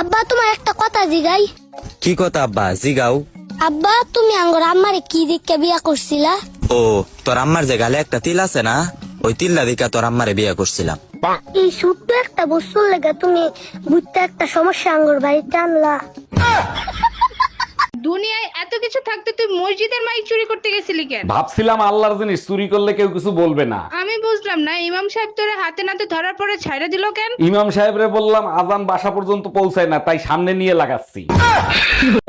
আব্বা তোমার একটা কথা জিগাই। কি কথা আব্বা? জিগাও। আব্বা তুমি আঙ্গর আম্মারে কি দিককে বিয়া করছিলা? ও তোর আম্মার যে গালে একটা তিল আছে না ওই তিল্লা দিকা তোর আম্মারে বিয়ে করছিলাম। এই ছোট্ট একটা বস্তুর লেগে তুমি বুঝতে একটা সমস্যা আঙ্গর বাড়িতে আনলা। দুনিয়ায় এত কিছু থাকতে তুই মসজিদের মাইক চুরি করতে গেছিলি কেন? ভাবছিলাম আল্লাহর জিনিস চুরি করলে কেউ কিছু বলবে না। বুঝলাম না ইমাম সাহেব তোরে হাতে নাতে ধরার পরে ছাইড়া দিল কেন? ইমাম সাহেবরে বললাম আজান বাসা পর্যন্ত পৌঁছায় না তাই সামনে নিয়ে লাগাচ্ছি।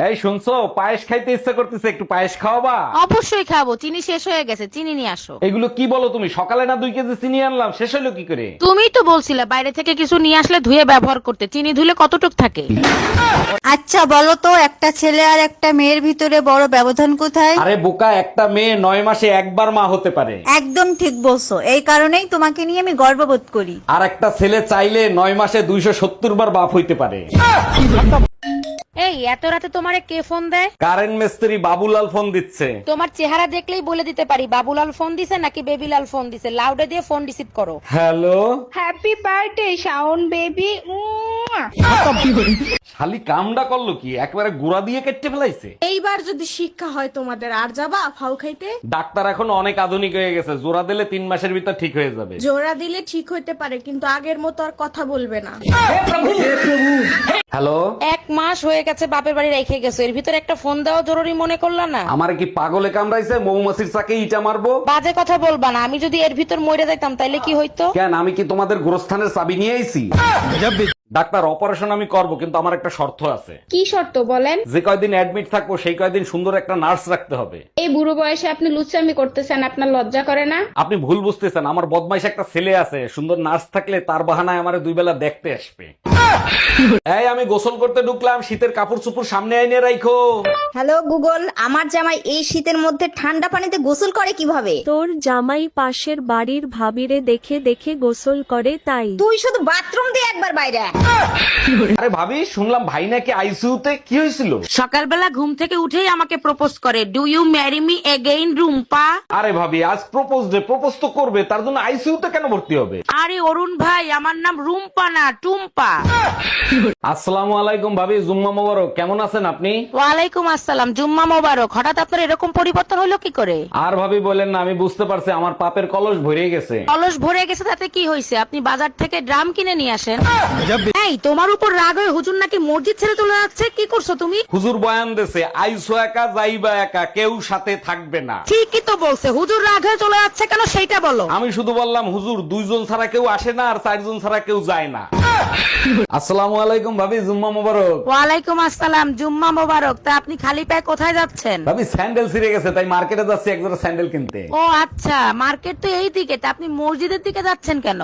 এই শুনছো পায়েস খাইতে ইচ্ছা করতেছে একটু পায়েস খাওয়াবা? অবশ্যই খাব চিনি শেষ হয়ে গেছে চিনি নিয়ে আসো। এগুলো কি বলো তুমি? সকালে না দুই কেজি চিনি আনলাম শেষ হলো কি করে? তুমিই তো বলছিলে বাইরে থেকে কিছু নিয়ে আসলে ধুয়ে ব্যবহার করতে চিনি ধুলে কতটুক থাকে? আচ্ছা বলো তো একটা ছেলে আর একটা মেয়ের ভিতরে বড় ব্যবধান কোথায়? আরে বোকা একটা মেয়ে নয় মাসে একবার মা হতে পারে। একদম ঠিক বলছো এই কারণেই তোমাকে নিয়ে আমি গর্ববোধ করি। আর একটা ছেলে চাইলে নয় মাসে দুইশো সত্তর বার বাপ হইতে পারে। এই এত রাতে তোমারে কে ফোন দেয়? কারেন্ট মিস্ত্রি বাবুলাল ফোন দিচ্ছে। তোমার চেহারা দেখলেই বলে দিতে পারি বাবুলাল ফোন দিছে নাকি বেবিলাল ফোন দিছে? লাউডে দিয়ে ফোন রিসিভ করো। Hello? Happy birthday Shaon baby শালি কামডা করল কি? একবারে গুড়া দিয়ে কেটে ফেলাইছে? এইবার যদি শিক্ষা হয় তোমাদের আর যাবা ফাউ খাইতে? ডাক্তার এখন অনেক আধুনিক হয়ে গেছে জোড়া দিলে তিন মাসের ভিতর ঠিক হয়ে যাবে। জোড়া দিলে ঠিক হইতে পারে কিন্তু আগের মতো আর কথা বলবে না। হ্যালো? মাস হয়ে গেছে বাপের বাড়ি রেখে গেছো। এর ভিতরে একটা ফোন দেওয়া জরুরি মনে করলা না? আমার কি পাগলে কামড়াইছে? মৌমাছির চাকে ইটা মারবো? বাজে কথা বলবা না। আমি যদি এর ভিতর মরে যাইতাম তাইলে কি হইতো? কেন? আমি কি তোমাদের গোরস্থানের চাবি নিয়ে আইছি? ডাক্তার অপারেশন আমি করব কিন্তু আমার একটা শর্ত আছে। কি শর্ত বলেন? যে কয়দিন অ্যাডমিট থাকব সেই কয়দিন সুন্দর একটা নার্স রাখতে হবে। এই বুড়ো বয়সে আপনি লুচ্চামি করতেছেন আপনার লজ্জা করে না? আপনি ভুল বুঝতেছেন আমার বদমাইশ একটা ছেলে আছে সুন্দর নার্স থাকলে তার বাহানায় আমার দুই বেলা দেখতে আসবে। এই আমি গোসল করতে ঢুকলাম শীতের কাপড় চুপুর সামনে আইনে রাখো হ্যালো গুগল আমার জামাই এই শীতের মধ্যে ঠান্ডা পানিতে গোসল করে কীভাবে? তোর জামাই পাশের বাড়ির ভাবিরে দেখে দেখে গোসল করে তাই। তুই শুধু বাথরুম দিয়ে একবার বাইরে। আয়। আরে ভাবি শুনলাম ভাই নাকি আইসিউতে কি হয়েছিল? সকালবেলা ঘুম থেকে উঠেই আমাকে প্রপোজ করে। Do you marry me again Rumpa? আরে ভাবি আজ প্রপোজ ডে প্রপোজ তো করবে তার জন্য আইসিইউতে কেন ভর্তি হবে? আরে অরুণ ভাই আমার নাম রুম্পা না টুম্পা। আসসালামু আলাইকুম ভাবি জুম্মা মোবারক কেমন আছেন আপনি? ওয়ালাইকুম আসসালাম জুম্মা মোবারক হঠাৎ আপনার এরকম পরিবর্তন হলো কি করে? আর ভাবি বলেন না আমি বুঝতে পারছি আমার পাপের কলস ভরে গেছে। অলস ভরে গেছে তাতে কি হয়েছে আপনি বাজার থেকে ড্রাম কিনে নিয়ে আসেন। এই তোমার উপর রাগ হয়ে হুজুর নাকি মসজিদ ছেড়ে চলে যাচ্ছে? কি করছ তুমি? হুজুর বয়ান দেছে আইসো একা যাইবা একা কেউ সাথে থাকবে না। ঠিকই তো বলছে হুজুর রাগ হয়ে চলে যাচ্ছে কেন সেইটা বলো। আমি শুধু বললাম হুজুর দুইজন ছাড়া কেউ আসে না আর চারজন ছাড়া কেউ যায় না। আসসালামু আলাইকুম ভাবি জুম্মা মোবারক। ওয়ালাইকুম আসসালাম জুম্মা মোবারক। তা আপনি খালি পায়ে কোথায় যাচ্ছেন? ভাবি স্যান্ডেল ছিঁড়ে গেছে তাই মার্কেটে যাচ্ছি এক জোড়া স্যান্ডেল কিনতে। ও আচ্ছা মার্কেট তো এই দিকে তা আপনি মসজিদের দিকে যাচ্ছেন কেন?